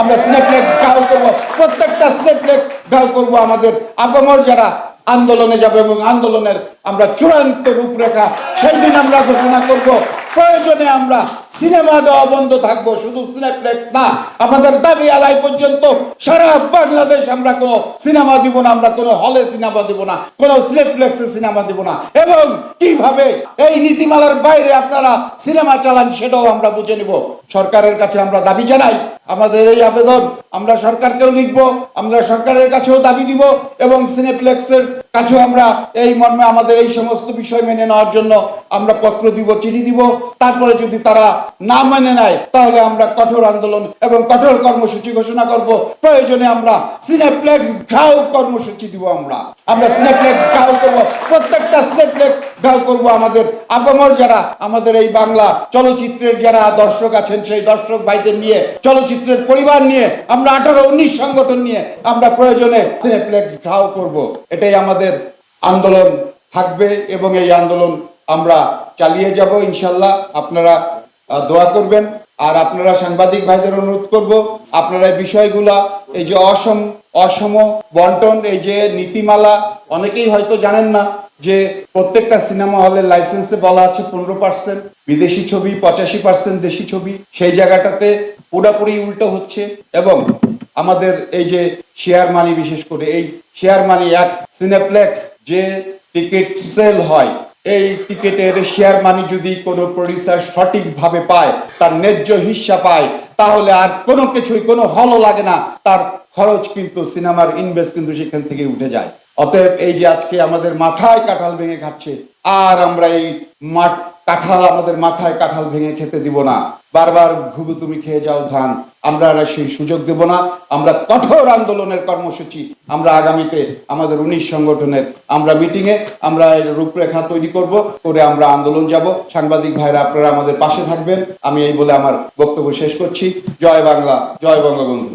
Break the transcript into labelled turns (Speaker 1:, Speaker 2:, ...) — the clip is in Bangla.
Speaker 1: আমরা সিনেপ্লেক্স গাও করব। প্রত্যেকটা সিনেপ্লেক্স গাও করব আমাদের আগমর যারা আন্দোলনে যাবে এবং আন্দোলনের আমরা চূড়ান্ত রূপরেখা সেই দিন আমরা ঘোষণা করব। প্রয়োজনে আমরা সিনেমা দেওয়া বন্ধ থাকব, শুধু সিনেপ্লেক্স না। আমাদের দাবি আলাই পর্যন্ত সারা বাংলাদেশ আমরা কোনো সিনেমা দিব না, আমরা কোনো হলে সিনেমা দিব না, কোনো সিনেপ্লেক্সে সিনেমা দিব না। এবং কীভাবে এই নীতিমালার বাইরে আপনারা সিনেমা চালান সেটাও আমরা বুঝে নিব। সরকারের কাছে আমরা দাবি জানাই, আমাদের এই আবেদন আমরা সরকারকেও লিখব, আমরা সরকারের কাছেও দাবি দিব এবং সিনেপ্লেক্সের কাছেও আমরা এই মর্মে আমাদের এই সমস্ত বিষয় মেনে নেওয়ার জন্য আমরা পত্র দিব, চিঠি দিব। তারপরে যদি তারা না মেনে নেয়, তাহলে আমরা কঠোর আন্দোলন এবং কঠোর কর্মসূচি ঘোষণা করব। প্রয়োজনে আমরা সিনেপ্লেক্স ঘাও কর্মসূচি দিব আমরা। আমরা সিনেপ্লেক্স ঘাও করব। প্রত্যেকটা সিনেপ্লেক্স ঘাও করব আমাদের আপামর যারা, আমাদের এই বাংলা চলচ্চিত্রের যারা দর্শক আছেন, সেই দর্শক ভাইদের নিয়ে, চলচ্চিত্রের পরিবার নিয়ে, আমরা আঠারো উনিশ সংগঠন নিয়ে আমরা প্রয়োজনে সিনেপ্লেক্স ঘাও করব। এটাই আমাদের আন্দোলন থাকবে এবং এই আন্দোলন আমরা চালিয়ে যাব, ইনশাল্লাহ। আপনারা দোয়া করবেন। আর আপনারা সাংবাদিক ভাইদের অনুরোধ করব, আপনারা বিষয়গুলা, এই যে অসম অসম বন্টন, এই যে নীতিমালা, অনেকেই হয়তো জানেন না যে প্রত্যেকটা সিনেমা হলের লাইসেন্সে বলা আছে পনেরো পার্সেন্ট, বিদেশি ছবি পঁচাশি পার্সেন্ট দেশি ছবি, সেই জায়গাটাতে পুরাপুরি উল্টো হচ্ছে এবং আমাদের এই যে শেয়ার মানি বিশেষ করে, এই শেয়ার মানি এক সিনেপ্লেক্স যে টিকিট সেল হয় এই টিকিটের শেয়ার মানি যদি কোনো প্রডিউসার সঠিকভাবে পায়, তার ন্যায্য হিস্সা পায়, তাহলে আর কোনো কিছুই, কোনো হলও লাগে না। তার খরচ কিন্তু সিনেমার ইনভেস্ট কিন্তু সেখান থেকে উঠে যায়। অতএব এই যে আজকে আমাদের মাথায় কাঁঠাল ভেঙে খাচ্ছে, আর আমরা এই মাঠ, কাঁঠাল আমাদের মাথায় কাঁঠাল ভেঙে খেতে দিব না। বারবার ঘুঘু তুমি খেয়ে যাও ধান। আমরা আর সেই সুযোগ দেব না। আমরা কঠোর আন্দোলনের কর্মসূচি। আমরা আগামীতে আমাদের উনিশ সংগঠনের আমরা মিটিংয়ে আমরা এর রূপরেখা তৈরি করব, করে আমরা আন্দোলন যাব। সাংবাদিক ভাইরা, আপনারা আমাদের পাশে থাকবেন। আমি এই বলে আমার বক্তব্য শেষ করছি। জয় বাংলা, জয় বঙ্গবন্ধু।